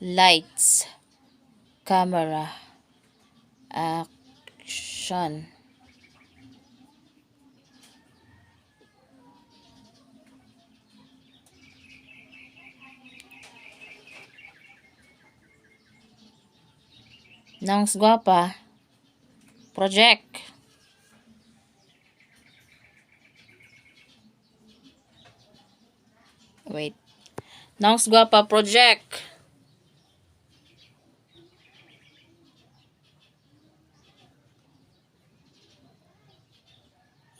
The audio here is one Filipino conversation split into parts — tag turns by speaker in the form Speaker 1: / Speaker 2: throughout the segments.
Speaker 1: Lights. Camera. Action. Nang guwapa. Project. Wait. Nang guwapa project.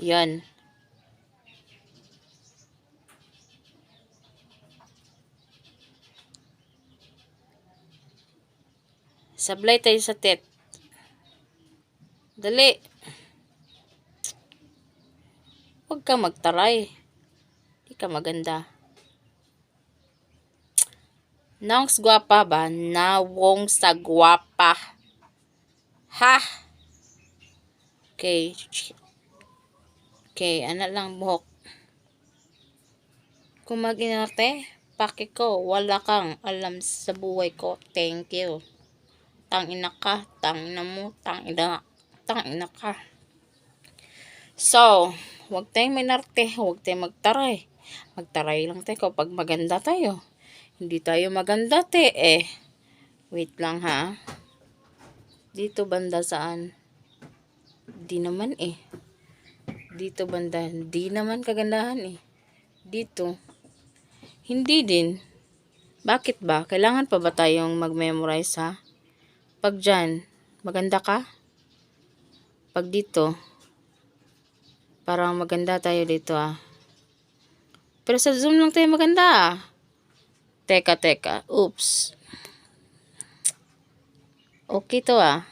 Speaker 1: Yan. Sablay tayo sa tet. Dali. Huwag ka magtaray. Di ka maganda. Nongs gwapa ba? Nawong sa gwapa. Ha? Okay. Okay, ano lang buhok. Kung mag-inarte, paki ko, wala kang alam sa buhay ko. Thank you. Tangina ka, tangina mo, tangina, tangina ka. So, huwag tayong minarte, huwag tayong magtaray. Magtaray lang tayo kapag maganda tayo. Hindi tayo maganda, te, eh. Wait lang, ha? Dito banda saan? Di naman, eh. Dito banda, di naman kagandahan, eh. Dito. Hindi din. Bakit ba? Kailangan pa ba tayong mag-memorize, ha? Pag dyan, maganda ka? Pag dito, parang maganda tayo dito, ah. Pero sa Zoom lang tayo maganda, ah. Teka, teka. Oops. Okay to ah.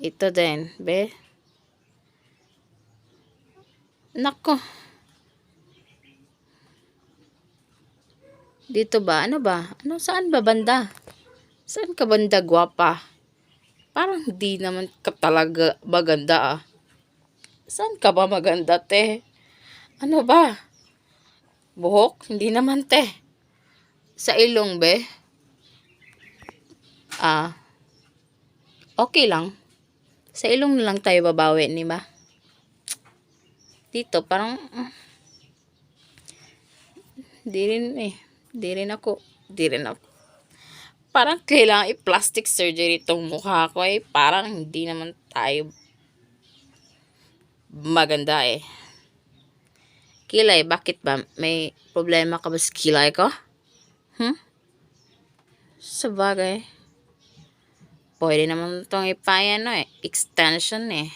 Speaker 1: Ito din, be. Nako. Dito ba? Ano ba? Ano, saan ba banda? Saan ka banda, gwapa? Parang di naman ka talaga maganda ah. Saan ka ba maganda, te? Ano ba? Buhok? Hindi naman, te. Sa ilong, be? Ah, okay lang. Sa ilong lang tayo babawi, ni ba? Dito, parang, mm, di rin eh. Di rin ako. Di rin ako. Parang kailangan i-plastic surgery itong mukha ko eh. Parang hindi naman tayo maganda eh. Kilay, bakit ba? May problema ka ba sa kilay ko? Hmm? Sa bagay. Pwede naman itong ipayano eh. Extension eh.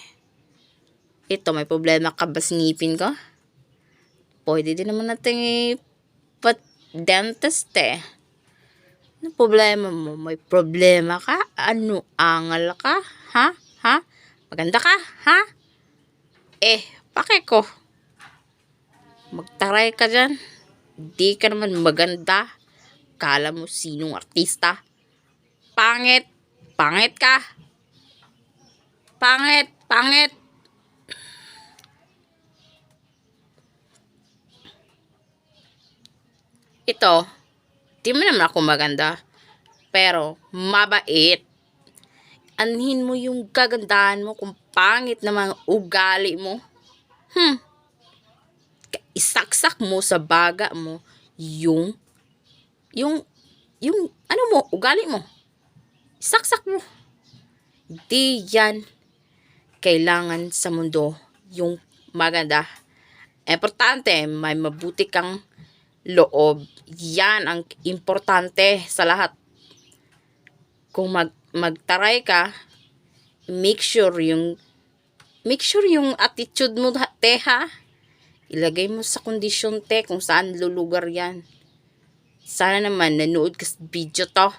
Speaker 1: Ito, may problema ka ba sa ngipin ko? Pwede din naman natin ipat dentist eh. Ano problema mo? May problema ka? Ano? Angal ka? Ha? Ha? Maganda ka? Ha? Eh, pake ko. Magtaray ka dyan. Di ka naman maganda. Kala mo sinong artista. Pangit. Pangit ka. Pangit. Pangit. Ito, di mo naman ako maganda. Pero, mabait. Anhin mo yung kagandahan mo kung pangit na mga ugali mo. Hmm. Isaksak mo sa baga mo yung, yung, yung, ano mo, ugali mo. Isaksak mo. Di yan kailangan sa mundo yung maganda. Importante, may mabuti kang loob. Yan ang importante sa lahat. Kung mag, magtaray ka, make sure yung make sure yung attitude mo te ha. Ilagay mo sa kondisyon te kung saan lulugar yan. Sana naman nanood ka sa video to.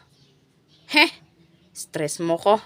Speaker 1: Heh, stress mo ko.